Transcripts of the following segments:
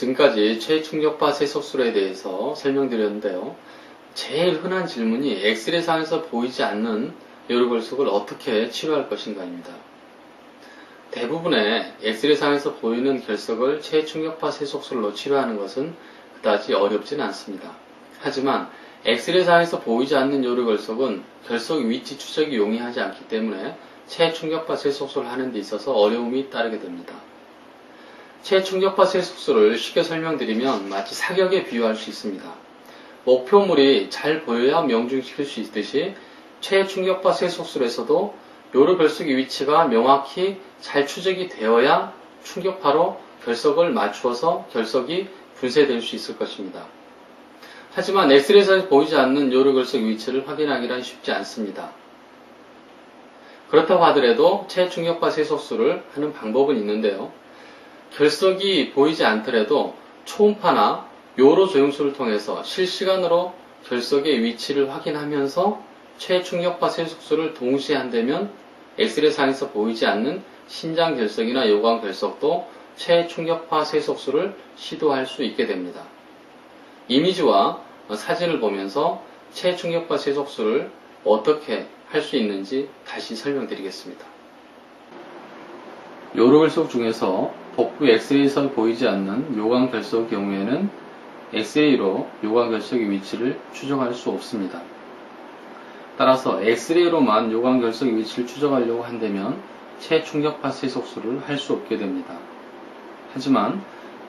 지금까지 최충격파 세속술에 대해서 설명드렸는데요. 제일 흔한 질문이 엑스레이상에서 보이지 않는 요로결석을 어떻게 치료할 것인가입니다. 대부분의 엑스레이상에서 보이는 결석을 최충격파 세속술로 치료하는 것은 그다지 어렵지는 않습니다. 하지만 엑스레이상에서 보이지 않는 요로결석은 결석 위치 추적이 용이하지 않기 때문에 최충격파 세속술을 하는 데 있어서 어려움이 따르게 됩니다. 최충격파 세속술을 쉽게 설명드리면 마치 사격에 비유할 수 있습니다. 목표물이 잘 보여야 명중시킬 수 있듯이 최충격파 세 속술에서도 요로 결석의 위치가 명확히 잘 추적이 되어야 충격파로 결석을 맞추어서 결석이 분쇄될 수 있을 것입니다. 하지만 엑스레이에서 보이지 않는 요로 결석 위치를 확인하기란 쉽지 않습니다. 그렇다고 하더라도 최충격파 세속술을 하는 방법은 있는데요. 결석이 보이지 않더라도 초음파나 요로 조영술을 통해서 실시간으로 결석의 위치를 확인하면서 최충격파 세속술을 동시에 한다면 엑스레이 상에서 보이지 않는 신장 결석이나 요관 결석도 최충격파 세속술을 시도할 수 있게 됩니다. 이미지와 사진을 보면서 최충격파 세속술을 어떻게 할 수 있는지 다시 설명드리겠습니다. 요로 결석 중에서 복부 엑스레이에서 보이지 않는 요관 결석 경우에는 엑스레이로 요관 결석의 위치를 추정할 수 없습니다. 따라서 엑스레이로만 요관 결석의 위치를 추정하려고 한다면 최충격파 세속술을 할수 없게 됩니다. 하지만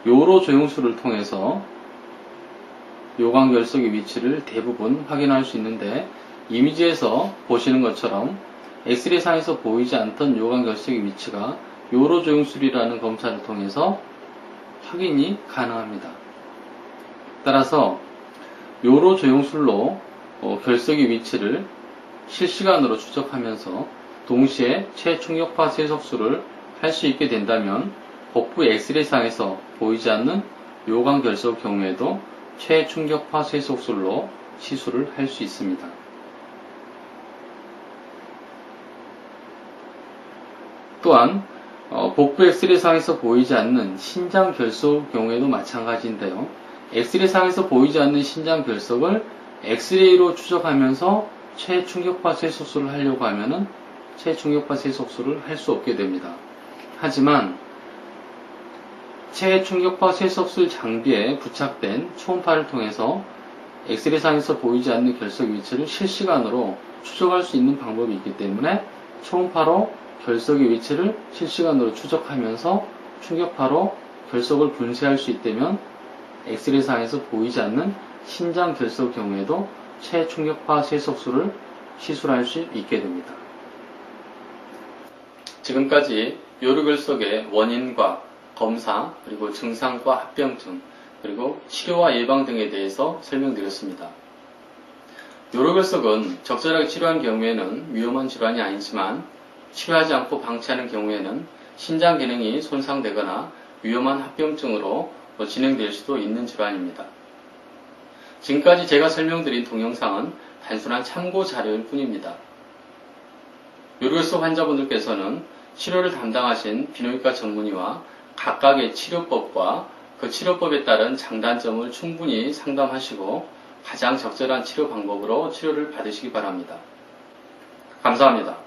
요로 조영술을 통해서 요관 결석의 위치를 대부분 확인할 수 있는데 이미지에서 보시는 것처럼 엑스레이 상에서 보이지 않던 요관 결석의 위치가 요로 조영술이라는 검사를 통해서 확인이 가능합니다. 따라서 요로 조영술로 어, 결석의 위치를 실시간으로 추적하면서 동시에 최충격파 세속술을 할 수 있게 된다면 복부 엑스레이 상에서 보이지 않는 요관 결석 경우에도 최충격파 세속술로 시술을 할 수 있습니다. 또한 어, 복부 엑스레이 상에서 보이지 않는 신장 결석 경우에도 마찬가지인데요. 엑스레이 상에서 보이지 않는 신장 결석을 엑스레이로 추적하면서 최충격파 세속술을 하려고 하면은 최충격파 세속술을 할 수 없게 됩니다. 하지만 최충격파 세속술 장비에 부착된 초음파를 통해서 엑스레이 상에서 보이지 않는 결석 위치를 실시간으로 추적할 수 있는 방법이 있기 때문에 초음파로 결석의 위치를 실시간으로 추적하면서 충격파로 결석을 분쇄할 수 있다면 엑스레이 상에서 보이지 않는 신장 결석 경우에도 최충격파 세속술을 시술할 수 있게 됩니다. 지금까지 요르결석의 원인과 검사, 그리고 증상과 합병증, 그리고 치료와 예방 등에 대해서 설명드렸습니다. 요로결석은 적절하게 치료한 경우에는 위험한 질환이 아니지만 치료하지 않고 방치하는 경우에는 신장 기능이 손상되거나 위험한 합병증으로 진행될 수도 있는 질환입니다. 지금까지 제가 설명드린 동영상은 단순한 참고 자료일 뿐입니다. 요로결석 환자분들께서는 치료를 담당하신 비뇨기과 전문의와 각각의 치료법과 그 치료법에 따른 장단점을 충분히 상담하시고 가장 적절한 치료 방법으로 치료를 받으시기 바랍니다. 감사합니다.